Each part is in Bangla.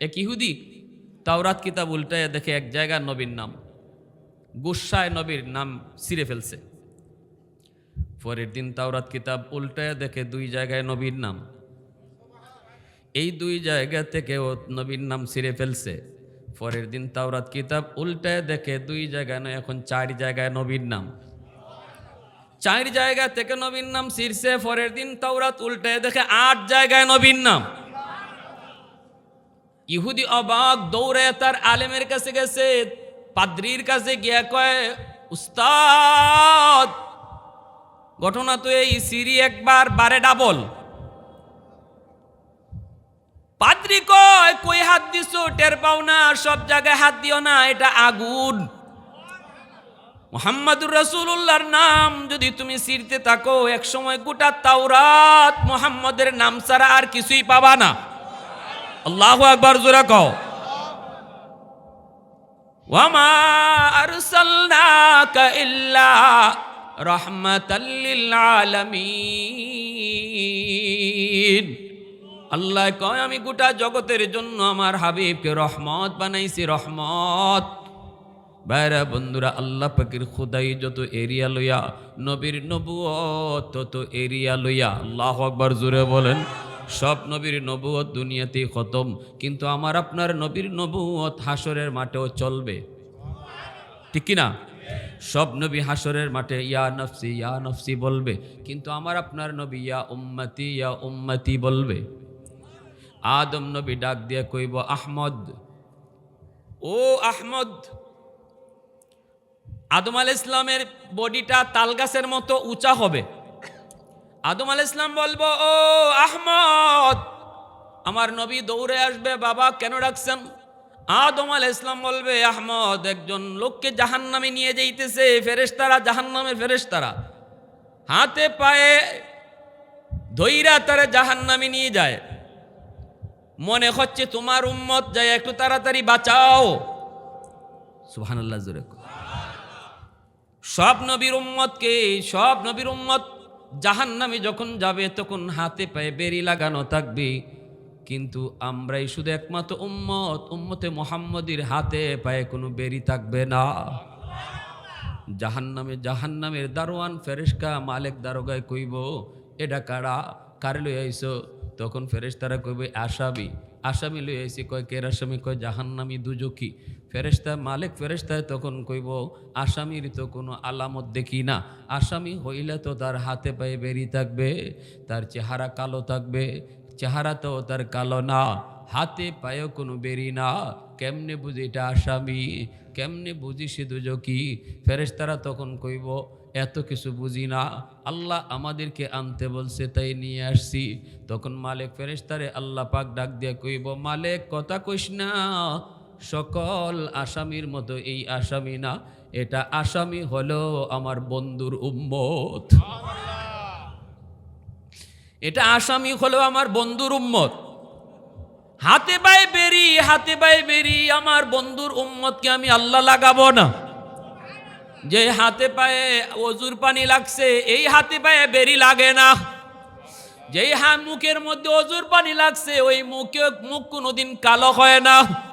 এক ইহুদি তাওরাত কিতাব উল্টায় দেখে এক জায়গার নবীর নাম, গুসায় নবীর নাম ছিঁড়ে ফেলছে। পরের দিন তাওরাত কিতাব উল্টায় দেখে দুই জায়গায় নবীর নাম। এই দুই জায়গা থেকে ও নবীর নাম ছিঁড়ে ফেলছে। পরের দিন তাওরাত কিতাব উল্টায় দেখে দুই জায়গায় নয়, এখন চার জায়গায় নবীর নাম। চার জায়গা থেকে নবীর নাম শীর্ষে পরের দিন তাওরাত উল্টায় দেখে আট জায়গায় নবীর নাম। ইহুদি অবাক দৌড়ে তার আলেমের কাছে গেছে, পাদ্রির কাছে গিয়া কয়, উস্তাদ, ঘটনা তো এই সিরি একবার বারে ডাবল। পাদ্রি কয়, কই হাত দিছো? টের পাও না, সব জায়গায় হাত দিও না, এটা আগুন। মোহাম্মদুর রসুল্লাহর নাম, যদি তুমি সিরতে থাকো এক সময় গোটা তাওরাত মোহাম্মদের নাম ছাড়া আর কিছুই পাবা না। আল্লাহু আকবার জোরা কও। আরসালনাকা ইল্লা রাহমাতাল লিল আলামিন। আল্লাহ কয়, আমি গোটা জগতের জন্য আমার হাবিবকে রহমত বানাইছি, রহমত। বাইরা বন্ধুরা, আল্লাহ পাকের খুদাই যত এরিয়া লইয়া, নবীর নবুয়ত তত এরিয়া লইয়া, আল্লাহ আকবার জুড়ে বলেন। সব নবীর নবুয়ত দুনিয়াতেই খতম। কিন্তু আমার আপনার নবীর নবুয়ত হাসরের মাঠেও চলবে। ঠিক কি না সব নবী হাসরের মাঠে ইয়া নফসি ইয়া নফসি বলবে। কিন্তু আমার আপনার নবী ইয়া উম্মতি ইয়া উম্মতি বলবে। আদম নবী ডাক দিয়ে কইব, আহমদ। ও আহমদ, আদম আল ইসলামের বডিটা তালগাছের মতো উঁচা হবে। আদম আল ইসলাম বলব, ও আহমদ, আমার নবী দৌড়ে আসবে, বাবা কেন ডাকছেন? আদম আল ইসলাম বলবে, আহমদ, একজন লোককে জাহান্নামে নিয়ে যাইতেছে, ফেরেশতারা জাহান্নামের ফেরেশতারা। হাতে পায়ে ধৈরা তারা জাহান্নামে নিয়ে যায়। মনে হচ্ছে তোমার উম্মত যায় একটু তাড়াতাড়ি বাঁচাও। সুবহানাল্লাহ, জোরে সব নবীর উম্মতকে, সব নবীর উম্মত জাহান্নামে যখন যাবে, তখন হাতে পায়ে বেরি লাগানো থাকবে। কিন্তু আমরাই শুধু একমাত্র উম্মত, উম্মতে মোহাম্মদীর হাতে পায়ে কোনো বেরি থাকবে না। জাহান্নামে জাহান্নামের দারোয়ান ফেরেশকা মালেক দারোগায় কইব, এটা কারা? কারে লই আইছো তখন ফেরেশতারা কইব, আসামি। আসামি লই আইসি, কয় কের আসামি? কয় জাহান্নামি দুজকি ফেরেশতা, মালিক ফেরেস্তায় তখন কইব, আসামির তো কোনো আলামত দেখি না। আসামি হইলে তো তার হাতে পায়ে বেরিয়ে থাকবে, তার চেহারা কালো থাকবে, চেহারা তো তার কালো না, হাতে পায়েও কোনো বেরি না। কেমনে বুঝি এটা আসামি? কেমনে বুঝি সে দুজকি ফেরেস্তারা তখন কইব, এত কিছু বুঝি না, আল্লাহ আমাদেরকে আনতে বলছে, তাই নিয়ে আসছি। তখন মালিক ফেরেশতারে আল্লাহ পাক ডাক দিয়ে কইব, মালিক, কথা কইস না সকল আসামির মতো এই আসামি না, এটা আসামি হলো আমার বন্ধুর উম্মত। এটা আসামি হলো আমার বন্ধুর উম্মত। হাতে পায়ে বেরি, হাতে পায়ে বেরি, আমার বন্ধুর উম্মতকে আমি আল্লাহ লাগাবো না। যে হাতে পায়ে অজুর পানি লাগছে, এই হাতে পায়ে বেরি লাগে না। যেই হা মুখের মধ্যে অজুর পানি লাগছে, ওই মুখে মুখ কোনোদিন কালো হয় না।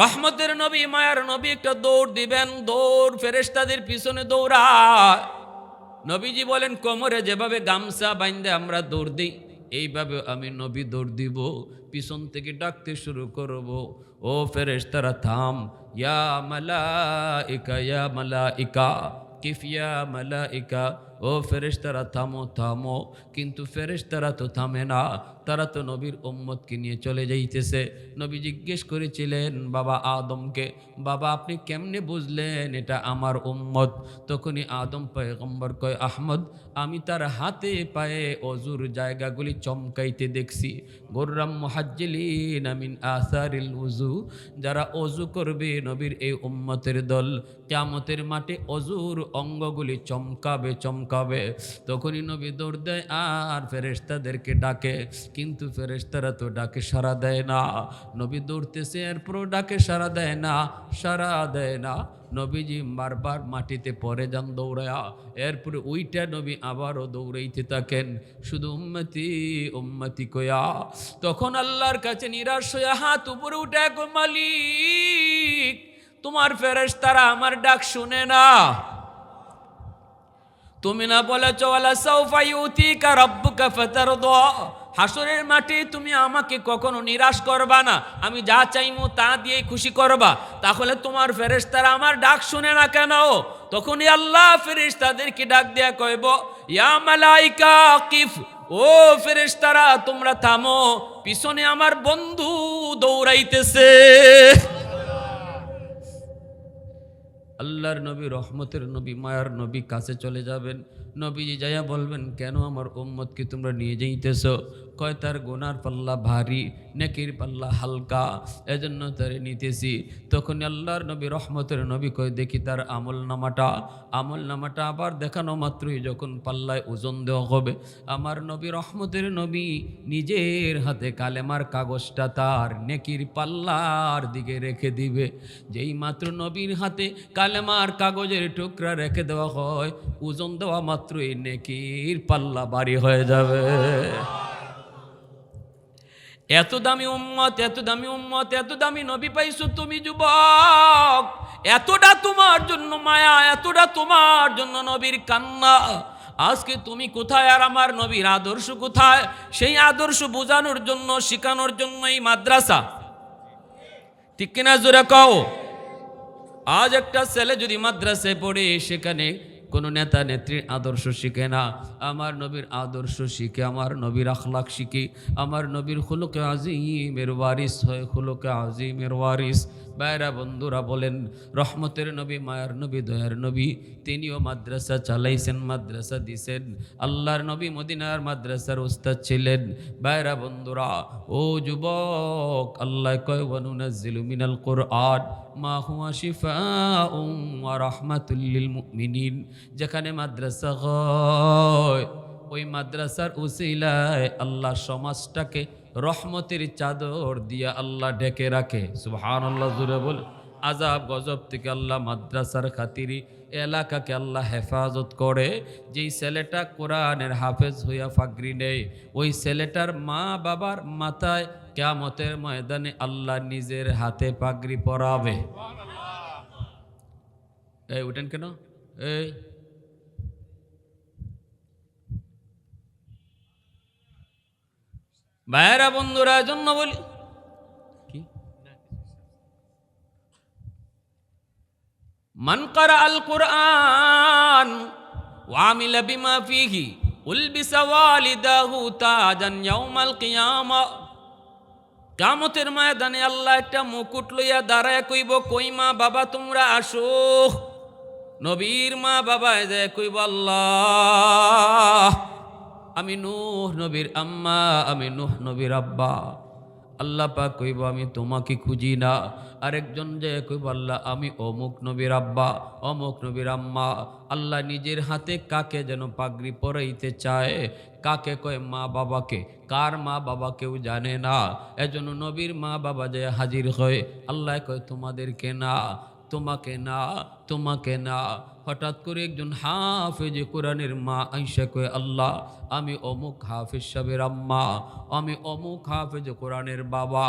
রহমতের নবী, মায়ার নবী একটা দৌড় দিবেন, দৌড় ফেরেশতাদের পিছনে দৌড়ায়। নবীজি বলেন, কোমরে যেভাবে গামছা বাইন্দে আমরা দৌড় দিই, এইভাবে আমি নবী দৌড় দিব, পিছন থেকে ডাকতে শুরু করব। ও ফেরেশতারা, থাম। ইয়া মালাইকা, ইয়া মালা ইকা কিফিয়া মালা মালাইকা ও ফেরেশতারা থামো থামো। কিন্তু ফেরেশতারা তো থামে না। তারা তো নবীর উম্মতকে নিয়ে চলে যাইতেছে। নবী জিজ্ঞেস করেছিলেন, বাবা আদমকে, বাবা আপনি কেমনে বুঝলেন এটা আমার উম্মত? তখনই আদম পয়গম্বর কয়, আহমদ, আমি তার হাতে পায়ে অজুর জায়গাগুলি চমকাইতে দেখছি। গোর্রাম মুহাজ্জিলিন আমিন আসারিল উজু যারা অজু করবে নবীর এই উম্মতের দল। কিয়ামতের মাঠে অজুর অঙ্গগুলি চমকাবে চমকাবে চমকাবে তখনই নবী দৌড় দেয় আর ফেরেশতাদেরকে ডাকে। কিন্তু ফেরেশতারা তো ডাকে সাড়া দেয় না। নবী দৌড়তেছে, এরপরও ডাকে সাড়া দেয় না, সাড়া দেয় না। নবীজি বারবার মাটিতে পরে যান দৌড়ায়া। এরপরে ওইটা নবী আবারও দৌড়াইতে থাকেন। শুধু উম্মতি উম্মতি কয়া তখন আল্লাহর কাছে নিরাশ হয়ে হাত উপরে উঠে মালিক, তোমার ফেরেশ তারা আমার ডাক শুনে না। তুমি না বলেছ ওয়ালা সাউফা ইউতিকা রাব্বুকা ফাতারদা হাসরের মাঠে তুমি আমাকে কখনো নিরাশ করবা না। আমি যা চাইমু তা দিয়েই খুশি করবা। তাহলে তোমার ফেরেশতারা আমার ডাক শুনে না কেন? তখনই আল্লাহ ফেরেশতাদেরকে ডাক দেয়া কইব, ইয়া মালাইকা কিফ ও ফেরেশতারা, তোমরা থামো। পিছনে আমার বন্ধু দৌড়াইতেছে। আল্লাহর নবী, রহমতের নবী, মায়ার নবী কাছে চলে যাবেন। নবীজি যাইয়া বলবেন, কেন আমার ওম্মদকে তোমরা নিয়ে যাইতেছ? কয় তার গোনার পাল্লা ভারী, নেকির পাল্লা হালকা, এজন্য তারে নিতেছি। তখন আল্লাহর নবী, রহমতের নবী কয়, দেখি তার আমল নামাটা। আমল নামাটা আবার দেখানো মাত্রই যখন পাল্লায় ওজন দেওয়া হবে। আমার নবী, রহমতের নবী নিজের হাতে কালেমার কাগজটা তার নেকির পাল্লার দিকে রেখে দিবে। যেই মাত্র নবীর হাতে কালেমার কাগজের টুকরা রেখে দেওয়া হয়, ওজন দেওয়া মাত্রই নেকির পাল্লা বাড়ি হয়ে যাবে। এত দামি উম্মত এত দামি উম্মত এত দামি নবী পাইছো তুমি, যুবক। এতটা তোমার জন্য মায়া, এতটা তোমার জন্য নবীর কান্না। আজকে তুমি কোথায় আর আমার নবীর আদর্শ কোথায়? সেই আদর্শ বোঝানোর জন্য, শেখানোর জন্য এই মাদ্রাসা। ঠিক কিনা জোরে কও? আজ একটা ছেলে যদি মাদ্রাসায় পড়ে, সেখানে কোনো নেতা নেত্রীর আদর্শ শিখে না। আমার নবীর আদর্শ শিখে, আমার নবীর আখলাক শিখে, আমার নবীর খুলুকে আজিমের ওয়ারিস হয়, খুলুকে আজিমের ওয়ারিস। বাইরা বন্ধুরা বলেন, রহমতের নবী, মায়ার নবী, দয়ার নবী, তিনিও মাদ্রাসা চালাইছেন, মাদ্রাসা দিছেন। আল্লাহর নবী মদিনার মাদ্রাসার উস্তাদ ছিলেন। বাইরা বন্ধুরা, ও যুবক, আল্লাহ কয় মিনাল কোরআন, মা হুয়া শিফাউম ওয়া রাহমাতুল লিল মুমিনিন। যেখানে মাদ্রাসা হয়, ওই মাদ্রাসার উসিলায় আল্লাহ সমাজটাকে রহমতের চাদর দিয়া আল্লাহ ঢেকে রাখে। সুবহানাল্লাহ জুড়ে বল। আজাব গজব থেকে আল্লাহ মাদ্রাসার খাতিরি এলাকাকে আল্লাহ হেফাজত করে। যেই ছেলেটা কোরআনের হাফেজ হইয়া ফাগরি নেই ওই ছেলেটার মা বাবার মাথায় কেয়ামতের ময়দানে আল্লাহ নিজের হাতে পাগড়ি পরাবে। এই উঠেন কেন? এই ভাইরা বন্ধুরা জন্য বলি কি من قرأ القرآن وعمل بما فيه ألبس والداه تاجا يوم القيامة কামতের ময়দানে আল্লাহ একটা মুকুট লইয়া দাঁড়ায় কইব কই মা বাবা তোমরা আসো নবীর মা বাবা যায় কইব আল্লাহ আমি নূহ নবীর আম্মা, আমি নূহ নবীর আব্বা। আল্লাহ পাক কইব, আমি তোমাকে খুঁজি না। আরেকজন যে কইব, আল্লাহ, আমি অমুক নবীর আব্বা, অমুক নবীর আম্মা। আল্লাহ নিজের হাতে কাকে যেন পাগড়ি পরাইতে চায়, কাকে কয়, মা বাবাকে। কার মা বাবা কেউ জানে না। এজন্য নবীর মা বাবা যে হাজির হয়, আল্লাহ কয়, তোমাদেরকে না, তোমাকে না তোমাকে না। হঠাৎ করে একজন হাফেজ কোরআনের মা আইসা কয়ে, আল্লাহ, আমি অমুক হাফেজ সাহেবের আম্মা, আমি অমুক হাফেজ কোরআনের বাবা,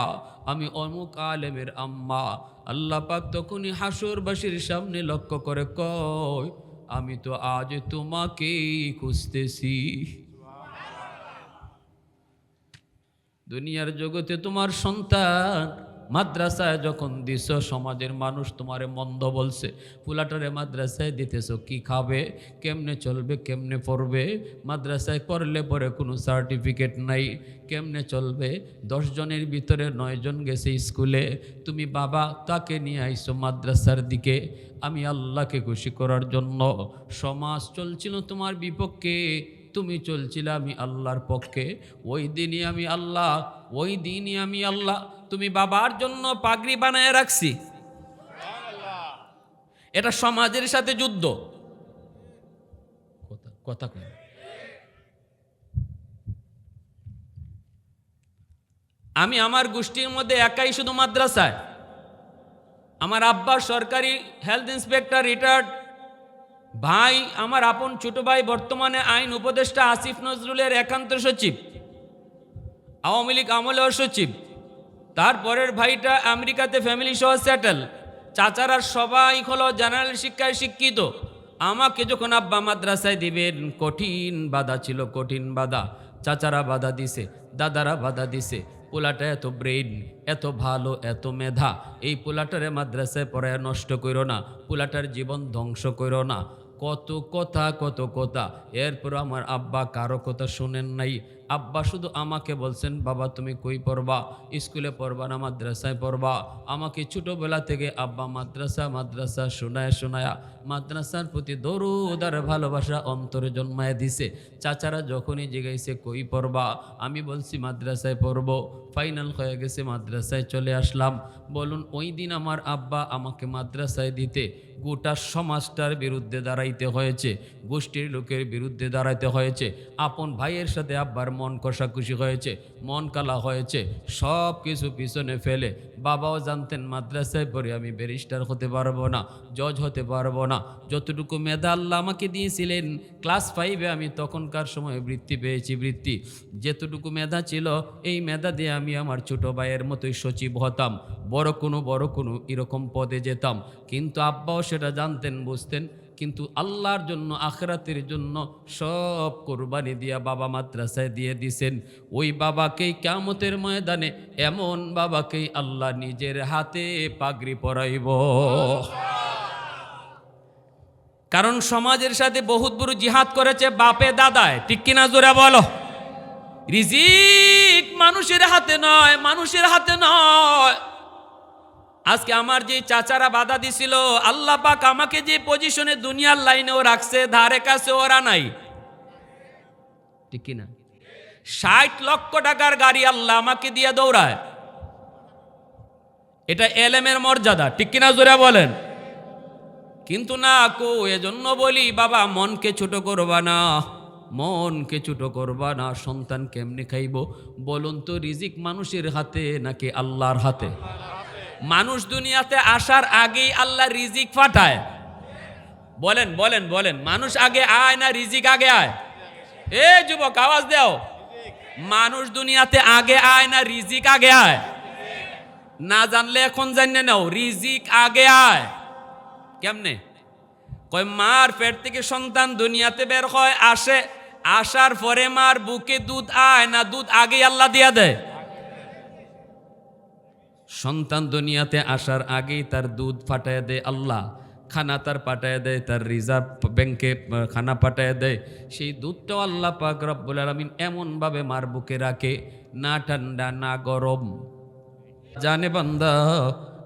আমি অমুক আলেমের আম্মা। আল্লাহ পাক তখনই হাসরবাসীর সামনে লক্ষ্য করে কয় আমি তো আজ তোমাকেই খুঁজতেছি। দুনিয়ার জগতে তোমার সন্তান মাদ্রাসায় যখন দিছ, সমাজের মানুষ তোমারে মন্দ বলছে, ফুলাটারে মাদ্রাসায় দিতেছ, কি খাবে? কেমনে চলবে? কেমনে পড়বে? মাদ্রাসায় করলে পরে কোনো সার্টিফিকেট নাই, কেমনে চলবে? দশজনের ভিতরে নয়জন গেছে স্কুলে, তুমি বাবা তাকে নিয়ে আইসো মাদ্রাসার দিকে? আমি আল্লাহকে খুশি করার জন্য। সমাজ চলছিল তোমার বিপক্ষে। তুমি চলছিলে আমি আল্লাহর পক্ষে। ওই দিনই আমি আল্লাহ, ওই দিনই আমি আল্লাহ। তুমি বাবার জন্য পাগড়ি বানায় রাখছি। এটা সমাজের সাথে যুদ্ধ। কথা কথা আমি আমার গোষ্ঠীর মধ্যে একাই শুধু মাদ্রাসায়। আমার আব্বা সরকারি হেলথ ইন্সপেক্টর রিটায়ার্ড ভাই, আমার আপন ছোট ভাই বর্তমানে আইন উপদেষ্টা আসিফ নজরুলের একান্ত সচিব, আওয়ামী লীগ আমলের সচিব। তারপরের ভাইটা আমেরিকাতে ফ্যামিলি সহ সেটেল চাচারা সবাই হলো জেনারেল শিক্ষায় শিক্ষিত। আমাকে যখন আব্বা মাদ্রাসায় দিবেন, কঠিন বাধা ছিল, কঠিন বাধা। চাচারা বাধা দিছে, দাদারা বাধা দিছে। পোলাটা এত ব্রেইন এত ভালো, এত মেধা, এই পোলাটারে মাদ্রাসায় পড়ায় নষ্ট করো না, পোলাটার জীবন ধ্বংস করো না। কত কথা কত কথা। এরপর আমার আব্বা কারও কথা শোনেন নাই। আব্বা শুধু আমাকে বলছেন, বাবা, তুমি কই পড়বা? স্কুলে পড়বা না মাদ্রাসায় পড়বা? আমাকে ছোটোবেলা থেকে আব্বা মাদ্রাসা মাদ্রাসা শোনায়, শোনায়া মাদ্রাসার প্রতি দরুদার ভালোবাসা অন্তরে জন্মায় দিছে। চাচারা যখনই জিগাইছে কই পড়বা? আমি বলছি, মাদ্রাসায় পড়ব। ফাইনাল হয়ে গেছে, মাদ্রাসায় চলে আসলাম। বলুন, ওই দিন আমার আব্বা আমাকে মাদ্রাসায় দিতে গোটা সমাজটার বিরুদ্ধে দাঁড়াইতে হয়েছে, গোষ্ঠীর লোকের বিরুদ্ধে দাঁড়াইতে হয়েছে। আপন ভাইয়ের সাথে আব্বার মন কষাকষি হয়েছে, মন কালা হয়েছে সব কিছু পিছনে ফেলে। বাবাও জানতেন, মাদ্রাসায় পড়ে আমি ব্যারিস্টার হতে পারব না জজ হতে পারব না। যতটুকু মেধা আল্লাহ আমাকে দিয়েছিলেন ক্লাস ফাইভে আমি তখনকার সময় বৃত্তি পেয়েছি, বৃত্তি। যেতটুকু মেধা ছিল, এই মেধা দিয়ে আমি আমার ছোট ভাইয়ের মতোই সচিব হতাম। বড় কোনো বড় কোনো, এরকম পদে যেতাম। কিন্তু আব্বাও সেটা জানতেন, বুঝতেন কিন্তু আল্লাহর জন্য, আখরাতের জন্য সব কোরবানি দিয়া বাবা মাদ্রাসায় দিয়ে দিছেন। ওই বাবাকেই কামতের ময়দানে এমন বাবাকেই আল্লাহ নিজের হাতে পাগড়ি পরাইব। কারণ সমাজের সাথে বহুত বড় জিহাদ করেছে বাপে দাদায়। ঠিক কিনা জোরে বলো? রিজিক মানুষের হাতে নয়, মানুষের হাতে নয়। আজকে আমার যে চাচারা বাধা দিছিল, আল্লাহ পাক আমাকে যে পজিশনে দুনিয়ার লাইনেও রাখছে, ধারে কাছে ওরা নাই। ঠিক কিনা? ষাট লক্ষ টাকার গাড়ি আল্লাহ আমাকে দিয়ে দৌড়ায়। এটা এলেমের মর্যাদা, ঠিক কিনা জোরে বলেন? কিন্তু না কো, এজন্য বলি, বাবা, মনকে ছোট করবা না, মনকে ছোট করবা না, সন্তান কেমনে খাইব? বলুন তো, রিজিক মানুষের হাতে নাকি আল্লাহর হাতে? মানুষ দুনিয়াতে আসার আগেই আল্লাহ রিজিক ফাটায় বলেন বলেন বলেন, মানুষ আগে আয় না রিজিক আগে আয়? এ যুবক, আওয়াজ দাও। মানুষ দুনিয়াতে আগে আয় না রিজিক আগে আয়? না জানলে এখন জানে নাও, রিজিক আগে আয়। কেমনে? কয়, মার পেট থেকে সন্তান দুনিয়াতে বের হয়, আসে, আসার পরে মার বুকে দুধ আয় না দুধ আগে আল্লাহ দিয়া দেয়। সন্তান দুনিয়াতে আসার আগেই তার দুধ ফাটায় দেয় আল্লাহ, খানা তার পাঠায় দেয়, তার রিজার্ভ ব্যাংকে খানা পাঠায় দেয়। সেই দুধটাও আল্লাহ পাক রব্বুল আলমিন এমনভাবে মার বুকে রাখে, না ঠান্ডা, না গরম। জানে বান্দা,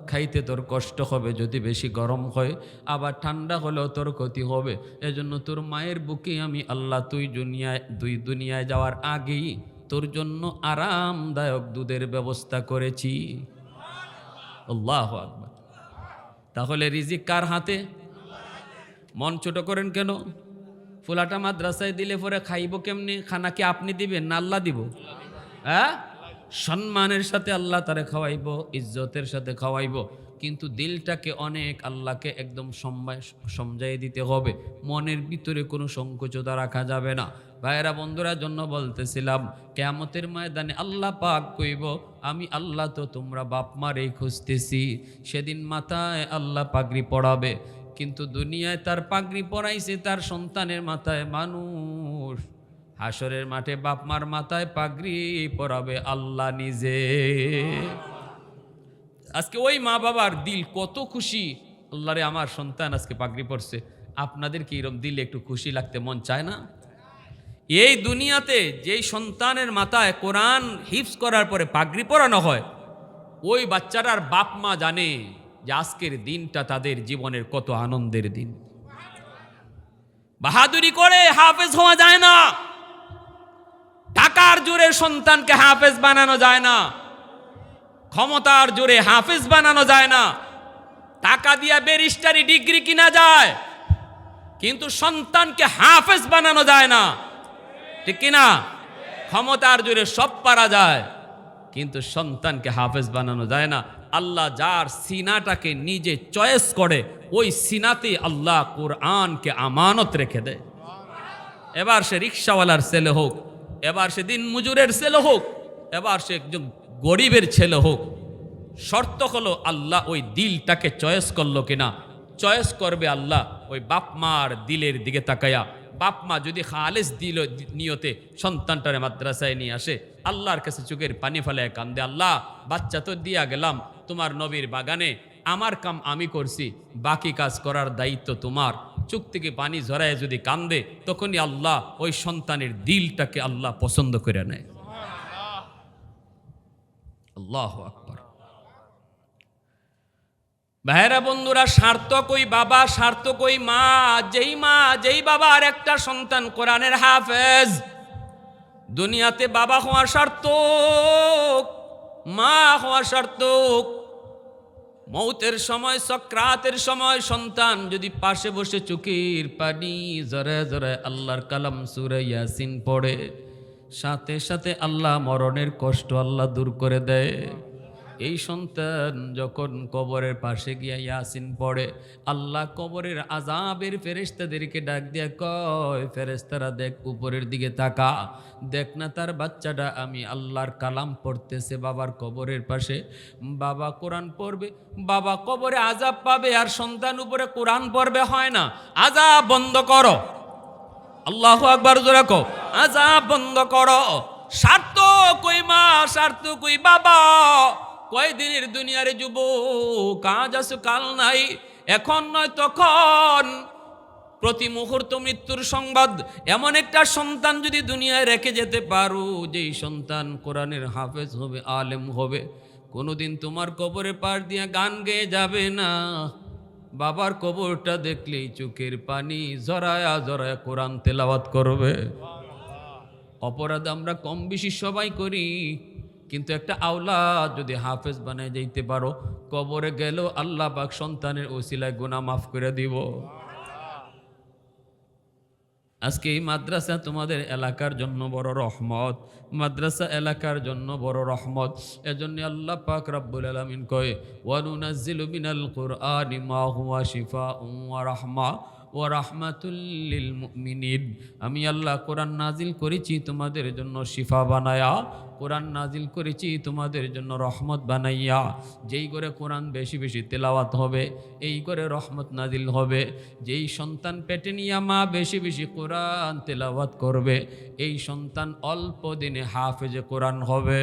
খাইতে তোর কষ্ট হবে যদি বেশি গরম হয়, আবার ঠান্ডা হলেও তোর ক্ষতি হবে। এজন্য তোর মায়ের বুকে আমি আল্লাহ তুই দুনিয়ায়, দুই দুনিয়ায় যাওয়ার আগেই তোর জন্য আরামদায়ক দুধের ব্যবস্থা করেছি। আল্লাহ আকবার। তাহলে রিজিক কার হাতে? মন ছোট করেন কেন? ফুলাটা মাদ্রাসায় দিলে পরে খাইব কেমনি? খানা কি আপনি দিবেন না আল্লাহ দিব? হ্যাঁ? সম্মানের সাথে আল্লাহ তারে খাওয়াইব, ইজ্জতের সাথে খাওয়াইব। কিন্তু দিলটাকে অনেক আল্লাহকে একদম সমঝাই দিতে হবে। মনের ভিতরে কোনো সংকোচতা রাখা যাবে না। ভাইয়েরা, বন্ধুরা, জন্য বলতেছিলাম, কেয়ামতের ময়দানে আল্লাহ পাক কইব, আমি আল্লাহ তো তোমরা বাপ মারেই খুঁজতেছি। সেদিন মাথায় আল্লাহ পাগড়ি পড়াবে কিন্তু দুনিয়ায় তার পাগড়ি পরাইছে তার সন্তানের মাথায় মানুষ। হাসরের মাঠে বাপ মার মাথায় পাগড়ি পরাবে আল্লাহ নিজে। আজকে ওই মা বাবার দিল কত খুশি। আল্লাহরে আমার সন্তান আজকে পাগড়ি পড়ছে আপনাদের কি এরকম দিলে একটু খুশি লাগতে মন চায় না? এই দুনিয়াতে যেই সন্তানের মাথায় কোরআন হিপস করার পরে পাগড়ি পরানো হয়, ওই বাচ্চাটার বাপ মা জানে যে আজকের দিনটা তাদের জীবনের কত আনন্দের দিন। বাহাদুরি করে হাফেজ হওয়া যায় না। টাকার জোরে সন্তানকে হাফেজ বানানো যায় না। ক্ষমতার জোরে হাফেজ বানানো যায় না। টাকা দিয়া ব্যারিস্টারি ডিগ্রি কিনা যায়, কিন্তু সন্তানকে হাফেজ বানানো যায় না। ঠিক কিনা? ক্ষমতার জোরে সব পারা যায়, কিন্তু সন্তানকে হাফেজ বানানো যায় না। আল্লাহ যার সিনাটাকে নিজে চয়েস করে, ওই সিনাতে আল্লাহ কোরআনকে আমানত রেখে দেয়। এবার সে রিক্সাওয়ালার ছেলে হোক, এবার সে দিন মজুরের ছেলে হোক, এবার সে একজন গরিবের ছেলে হোক, শর্ত হলো আল্লাহ ওই দিলটাকে চয়েস করল কিনা। চয়েস করবে আল্লাহ ওই বাপ মার দিলের দিকে তাকায়া বাপ মা যদি খালেস দিল নিয়তে সন্তানটারে মাদ্রাসায় নিয়ে আসে, আল্লাহর কাছে চোখের পানি ফেলে কান্দে, আল্লাহ, বাচ্চা তো দিয়া গেলাম, তোমার নবীর বাগানে আমার কাম আমি করছি, বাকি কাজ করার দায়িত্ব তোমার। চোখ থেকে পানি ঝরায় যদি কান্দে, তখনই আল্লাহ ওই সন্তানের দিলটাকে আল্লাহ পছন্দ করে নেয়। আল্লাহ আকবর। ভাইরা বন্ধুরা, সার্থক ওই বাবা, সার্থক ওই মা, যেই মা, যেই বাবার একটা সন্তান কোরআনের হাফেজ। দুনিয়াতে বাবা হওয়া সার্থক, মা হওয়া সার্থক। মৌতের সময়, সক্রাতের সময় সন্তান যদি পাশে বসে চুকির পানি জরে জরে আল্লাহর কালাম সুরে ইয়াসিন পড়ে, সাথে সাথে আল্লাহ মরণের কষ্ট আল্লাহ দূর করে দেয়। এই সন্তান যখন কবরের পাশে গিয়া ইয়াসিন পড়ে, আল্লাহ কবরের আজাবের ফেরেস্তাদেরকে ডাক দিয়া কয়, ফেরেশতারা দেখ উপরের দিকে তাকা, দেখ না তার বাচ্চাটা, আমি আল্লাহর কালাম পড়তেছে বাবার কবরের পাশে। বাবা কোরআন পড়বে, বাবা কবরে আজাব পাবে আর সন্তান উপরে কোরআন পড়বে, হয় না। আজাব বন্ধ করো। আল্লাহ আকবার কো আজাব বন্ধ করো। স্বার্থ কই মা স্বার্থ কই বাবা। কয়দিনের দুনিয়ার যুব কাজ আছে, কাল নাই, এখন নয়, তখন। প্রতি মুহূর্ত মৃত্যুর সংবাদ, এমন একটা সন্তান যদি দুনিয়ায় রেখে যেতে পারো, যেই সন্তান কোরআনের হাফেজ হবে, আলেম হবে, কোনোদিন তোমার কবরে পার দিয়ে গান গেয়ে যাবে না। বাবার কবরটা দেখলেই চোখের পানি জরায়া জরায়া কোরআন তেলাওয়াত করবে। অপরাধ আমরা কম বেশি সবাই করি। কিন্তু একটা আওলা যদি হাফেজ বানায় যাইতে পারো, কবরে গেল আল্লাহ পাক সন্তানের ওসিলায় গুনাহ মাফ করে দিব। আজকে এই মাদ্রাসা তোমাদের এলাকার জন্য বড় রহমত। মাদ্রাসা এলাকার জন্য বড় রহমত। এজন্য আল্লাহ পাক রাব্বুল আলামিন কয়, ওয়ানুনাজ্জিলু মিনাল কুরআনি মা হুয়া শিফাউন ওয়া রাহমা। ও রাহমাতুল্লিল মুমিনিন। আমি আল্লাহ কোরআন নাজিল করেছি তোমাদের জন্য শিফা বানায়া, কোরআন নাজিল করেছি তোমাদের জন্য রহমত বানাইয়া। যেই করে কোরআন বেশি বেশি তেলাওয়াত হবে, এই করে রহমত নাজিল হবে। যেই সন্তান পেটে নিয়ে মা বেশি বেশি কোরআন তেলাওয়াত করবে, এই সন্তান অল্প দিনে হাফেজে কোরআন হবে।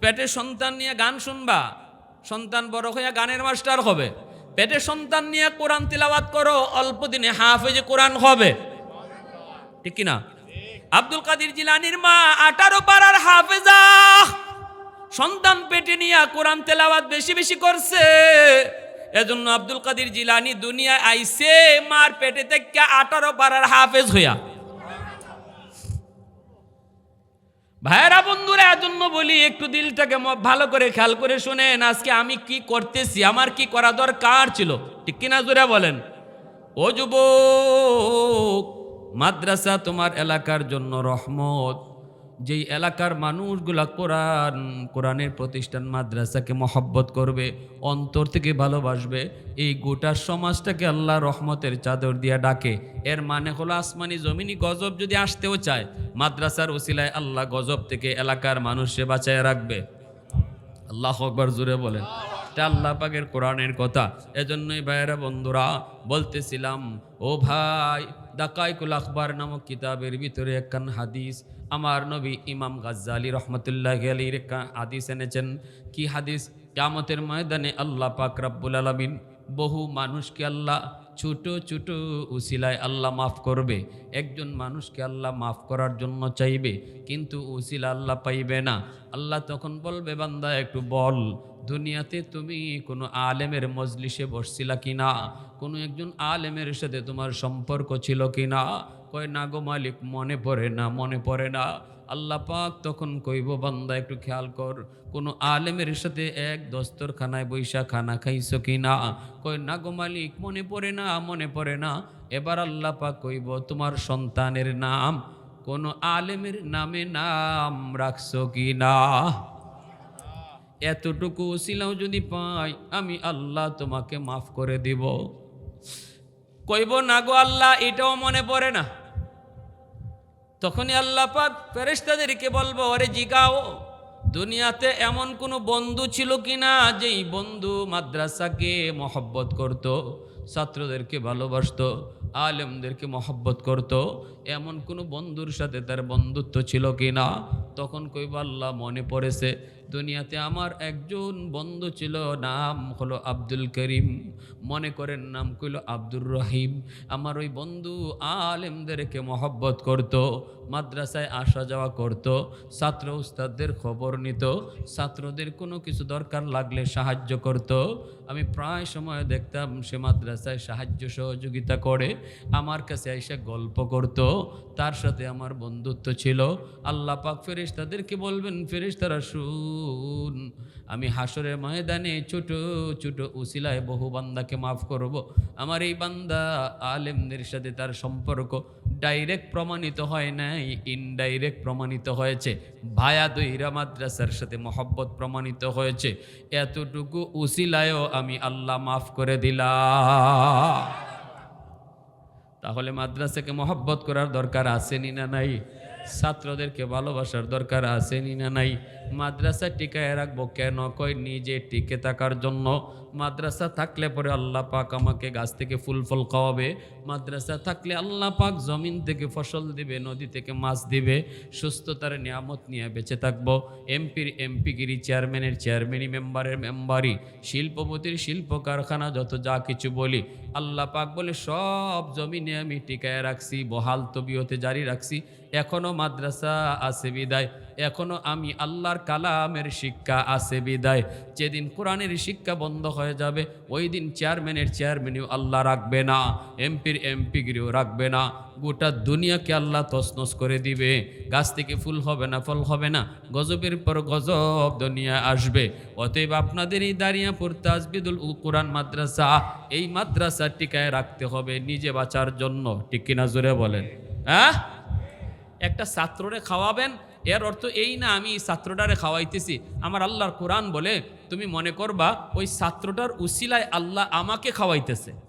পেটে সন্তান নিয়ে গান শুনবা, সন্তান বড় হইয়া গানের মাস্টার হবে। পেটে সন্তান নিয়ে কোরআন তিলাওয়াত করো, অল্প দিনে হাফেজে কোরআন হবে। ঠিক কিনা? আব্দুল কাদির জিলানির মা আঠারো পাড়ার হাফেজা। সন্তান পেটে নিয়ে কোরআন তেলাওয়াত বেশি বেশি করছে। এজন্য আব্দুল কাদির জিলানি দুনিয়ায় আইসে মার পেটে থেকে আঠারো পাড়ার হাফেজ হইয়া। ভাইয়েরা এজন্য বলি, একটু দিলটাকে ভালো করে খেয়াল করে শুনেন, আজকে আমি কি করতেছি, আমার কি করা দরকার ছিল? ঠিক কিনা জোরে বলেন। ও যুবক, মাদ্রাসা তোমার এলাকার জন্য রহমত। যেই এলাকার মানুষগুলা কোরআন, কোরআনের প্রতিষ্ঠান, মাদ্রাসাকে মহব্বত করবে, অন্তর থেকে ভালোবাসবে, এই গোটা সমাজটাকে আল্লাহ রহমতের চাদর দিয়া ডাকে। এর মানে হলো আসমানি জমিনি গজব যদি আসতেও চায়, মাদ্রাসার ওসিলায় আল্লাহ গজব থেকে এলাকার মানুষে বাঁচায় রাখবে। আল্লাহ আকবর জুড়ে বলেন। এটা আল্লাহ পাকের কোরআনের কথা। এজন্যই ভাইয়েরা, বন্ধুরা, বলতেছিলাম, ও ভাই, দাকাইকুল আখবার নামক কিতাবের ভিতরে একখান হাদিস। আমার নবী ইমাম গাজ্জালি রহমতুল্লাহ আলীর হাদিস এনেছেন। কি হাদিস? কামতের ময়দানে আল্লাহ পাক রাব্বুল আলমিন বহু মানুষকে আল্লাহ ছোট ছোট উসিলায় আল্লাহ মাফ করবে। একজন মানুষকে আল্লাহ মাফ করার জন্য চাইবে, কিন্তু উসিলা আল্লাহ পাইবে না। আল্লাহ তখন বলবে, বান্দা, একটু বল, দুনিয়াতে তুমি কোনো আলেমের মজলিসে বসছিলা কি না কোনো একজন আলেমের সাথে তোমার সম্পর্ক ছিল কি না কয়, না গো মালিক, মনে পড়ে না, মনে পড়ে না। আল্লাহ পাক তখন কইব, বান্দা, একটু খেয়াল কর, কোনো আলেমের সাথে এক দস্তরখানায় বৈশা খানা খাইছো কি না? কই না গো মালিক, মনে পড়ে না, মনে পড়ে না। এবার আল্লাহ পাক কইব, তোমার সন্তানের নাম কোনো আলেমের নামে নাম রাখছো কি না? এতটুকু ছিলাও যদি পাই, আমি আল্লাহ তোমাকে মাফ করে দিব। কইব, না গো আল্লাহ, এটাও মনে পড়ে না। তখনই আল্লাহ পাক ফেরেশতাদেরকে বলব আরে জিগাও, দুনিয়াতে এমন কোনো বন্ধু ছিল কিনা যেই বন্ধু মাদ্রাসাকে মহব্বত করত, ছাত্রদেরকে ভালোবাসত, আলেমদেরকে মহব্বত করত? এমন কোনো বন্ধুর সাথে তার বন্ধুত্ব ছিল কি না তখন কইব, আল্লাহ মনে পড়েছে, দুনিয়াতে আমার একজন বন্ধু ছিল, নাম হলো আব্দুল করিম। মনে করেন নাম কইল আব্দুর রহিম। আমার ওই বন্ধু আলেমদেরকে মহব্বত করত মাদ্রাসায় আসা যাওয়া করত, ছাত্র উস্তাদদের খবর নিত, ছাত্রদের কোনো কিছু দরকার লাগলে সাহায্য করত। আমি প্রায় সময় দেখতাম সে মাদ্রাসায় সাহায্য সহযোগিতা করে, আমার কাছে এসে গল্প করত, তার সাথে আমার বন্ধুত্ব ছিল। আল্লাহ পাক ফেরেশ তাদেরকে বলবেন ফেরেশ তারা শুন, আমি হাসরের ময়দানে ছোট ছোট উসিলায় বহু বান্দাকে মাফ করব। আমার এই বান্দা আলেমদের সাথে তার সম্পর্ক ডাইরেক্ট প্রমাণিত হয় নাই ইনডাইরেক্ট প্রমাণিত হয়েছে। ভায়া দইরা মাদ্রাসার সাথে মহব্বত প্রমাণিত হয়েছে। এতটুকু উসিলায়ও আমি আল্লাহ মাফ করে দিলাম। তাহলে মাদ্রাসাকে মহব্বত করার দরকার আসেনি না নাই? ছাত্রদেরকে ভালোবাসার দরকার আসেনি না নাই? মাদ্রাসা টিকায় রাখব কেন? কয় নিজে টিকে থাকার জন্য? মাদ্রাসা থাকলে পরে আল্লাহ পাক আমাকে গাছ থেকে ফুল ফল খাওয়াবে। মাদ্রাসা থাকলে আল্লাহ পাক জমিন থেকে ফসল দিবে, নদী থেকে মাছ দিবে। সুস্থতার নিয়ামত নিয়ে বেঁচে থাকব। এমপির এমপিগিরি চেয়ারম্যানের চেয়ারম্যানই, মেম্বারের মেম্বারই, শিল্পপতির শিল্প কারখানা যত যা কিছু বলি। আল্লাহ পাক বলে, সব জমিনে আমি টিকায় রাখছি, বহাল তবিয়তে জারি রাখছি। এখনও মাদ্রাসা আছে বিদায়। এখনও আমি আল্লাহর কালামের শিক্ষা আছে বিদায়। যেদিন কোরআনের শিক্ষা বন্ধ হয়ে যাবে, ওই দিন চেয়ারম্যানের চেয়ারম্যানও আল্লাহ রাখবে না, এমপির এমপিগিরিও রাখবে না। গোটা দুনিয়াকে আল্লাহ তসনস করে দিবে। গাছ থেকে ফুল হবে না, ফল হবে না, গজবের পর গজব দুনিয়া আসবে। অতএব আপনাদের এই দাঁড়িয়াপুর তাজবিদুল উ কোরআন মাদ্রাসা, এই মাদ্রাসা টিকায় রাখতে হবে, নিজে বাঁচার জন্য। ঠিক কিনা জোরে বলেন। হ্যাঁ একটা ছাত্ররে খাওয়াবেন, এর অর্থ এই না আমি এই ছাত্রটারে খাওয়াইতেছি। আমার আল্লাহর কোরআন বলে, তুমি মনে করবা, ওই ছাত্রটার উশিলায় আল্লাহ আমাকে খাওয়াইতেছে।